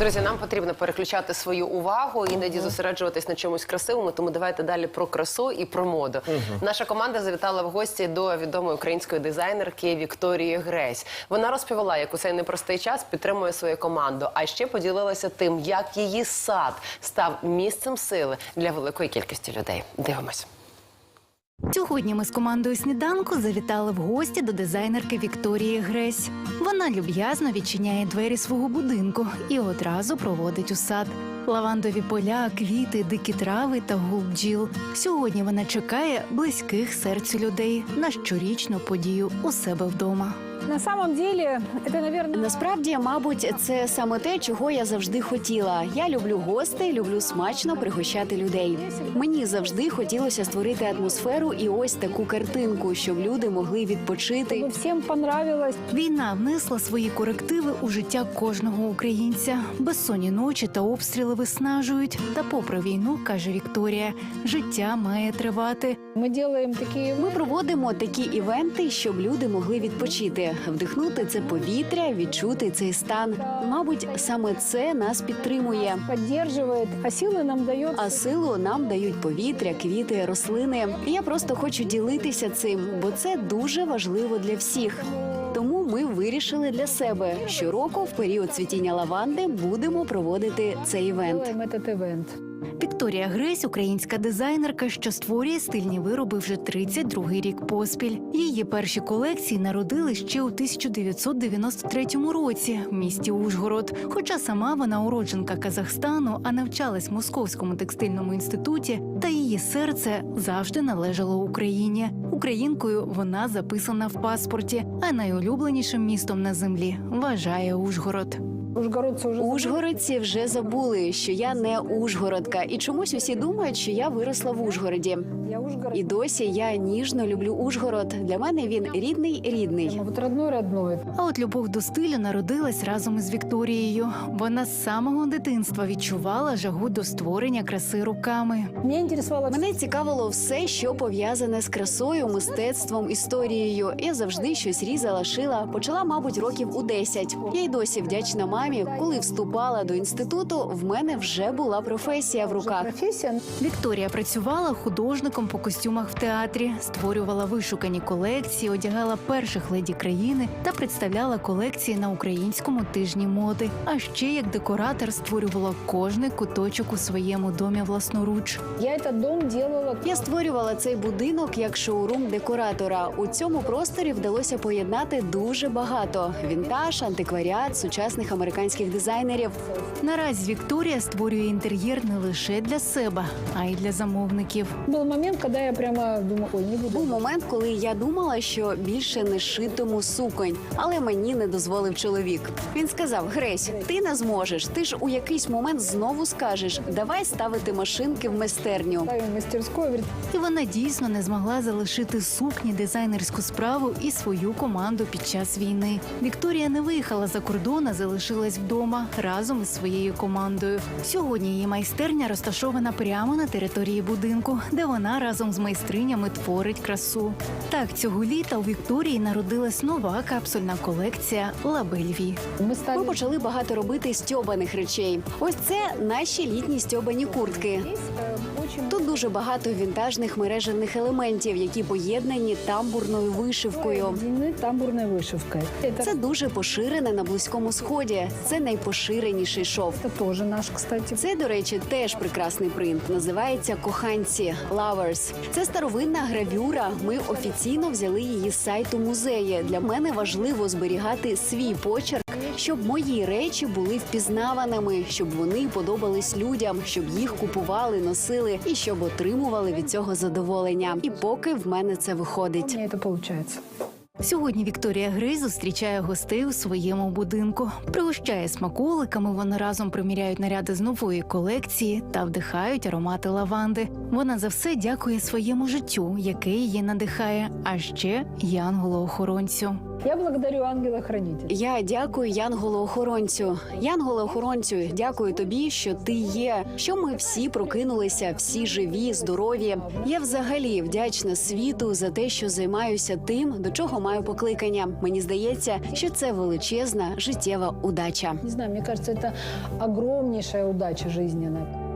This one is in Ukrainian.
Друзі, нам потрібно переключати свою увагу, іноді зосереджуватись на чомусь красивому. Тому давайте далі про красу і про моду. Наша команда завітала в гості до відомої української дизайнерки Вікторії Гресь. Вона розповіла, як у цей непростий час підтримує свою команду, а ще поділилася тим, як її сад став місцем сили для великої кількості людей. Дивимось. Сьогодні ми з командою сніданку завітали в гості до дизайнерки Вікторії Гресь. Вона люб'язно відчиняє двері свого будинку і одразу проводить у сад. Лавандові поля, квіти, дикі трави та гул бджіл. Сьогодні вона чекає близьких серцю людей на щорічну подію у себе вдома. На самом деле, это, наверное, Насправді, мабуть, це саме те, чого я завжди хотіла. Я люблю гостей, люблю смачно пригощати людей. Мені завжди хотілося створити атмосферу і ось таку картинку, щоб люди могли відпочити. всем понравилось. Війна внесла свої корективи у життя кожного українця. Безсонні ночі та обстріли виснажують. Та попри війну, каже Вікторія, життя має тривати. Мы делаем такие Ми проводимо такі івенти, щоб люди могли відпочити, вдихнути це повітря, відчути цей стан. Мабуть, саме це нас підтримує. поддерживает, а силы нам дает. А силу нам дають повітря, квіти, рослини. Я просто хочу ділитися цим, бо це дуже важливо для всіх. Тому ми вирішили для себе щороку, в період цвітіння лаванди, будемо проводити цей івент. Вікторія Гресь, українська дизайнерка, що створює стильні вироби вже 32-й рік поспіль. Її перші колекції народили ще у 1993 році в місті Ужгород. Хоча сама вона уродженка Казахстану, а навчалась в Московському текстильному інституті, та її серце завжди належало Україні. Українкою вона записана в паспорті, а найулюбленішим містом на землі вважає Ужгород. Ужгородці вже забули, що я не Ужгородка, і чомусь усі думають, що я виросла в Ужгороді. І досі я ніжно люблю Ужгород. Для мене він рідний рідний. А от любов до стилю народилась разом із Вікторією. Вона з самого дитинства відчувала жагу до створення краси руками. Мене цікавило все, що пов'язане з красою, мистецтвом, історією. Я завжди щось різала, шила. Почала, мабуть, років у 10. Я й досі вдячна мамі. Коли вступала до інституту, в мене вже була професія в руках. Вікторія працювала художником по костюмах в театрі, створювала вишукані колекції, одягала перших леді країни та представляла колекції на українському тижні моди. А ще як декоратор створювала кожний куточок у своєму домі власноруч. Я этот дом делала. Я створювала цей будинок як шоурум декоратора. У цьому просторі вдалося поєднати дуже багато: вінтаж, антикваріат, сучасних американських дизайнерів. Наразі Вікторія створює інтер'єр не лише для себе, а й для замовників. Был момент, когда я прямо думаю, ой, не буду. Був момент, коли я думала, що більше не шитиму суконь, але мені не дозволив чоловік. Він сказав: Гресь, ти не зможеш. Ти ж у якийсь момент знову скажеш: давай ставити машинки в майстерню. Ставим мастерскую, говорит, І вона дійсно не змогла залишити сукні, дизайнерську справу і свою команду під час війни. Вікторія не виїхала за кордон, а залишилась вдома разом із своєю командою. Сьогодні її майстерня розташована прямо на території будинку, де вона разом з майстринями творить красу. Так, цього літа у Вікторії народилась нова капсульна колекція Лабельві. Ми стали... почали багато робити стьобаних речей. Ось це наші літні стьобані куртки дуже багато вінтажних мережевних елементів, які поєднані тамбурною вишивкою. обведены тамбурной вышивкой. Это, Це дуже поширене на близькому сході. Це найпоширеніший шов. это тоже наш, кстати. Це, до речі, теж прекрасний принт. Називається коханці Lovers. Це старовинна гравюра. Ми офіційно взяли її з сайту музею. Для мене важливо зберігати свій почерк, щоб мої речі були впізнаваними, щоб вони подобались людям, щоб їх купували, носили і щоб отримували від цього задоволення. І поки в мене це виходить. меня это получается. Сьогодні Вікторія Грей зустрічає гостей у своєму будинку, пригощає смаколиками. Вони разом приміряють наряди з нової колекції та вдихають аромати лаванди. Вона за все дякує своєму життю, яке її надихає, а ще янголу-охоронцю. Я благодарю ангела-хранителя. Я дякую Янголу-охоронцю. Янголу-охоронцю, дякую тобі, що ти є. Що ми всі прокинулися, всі живі, здорові. Я взагалі вдячна світу за те, що займаюся тим, до чого маю покликання. Мені здається, що це величезна життєва удача. Не знаю, мне кажется, это огромнейшая удача жизненная.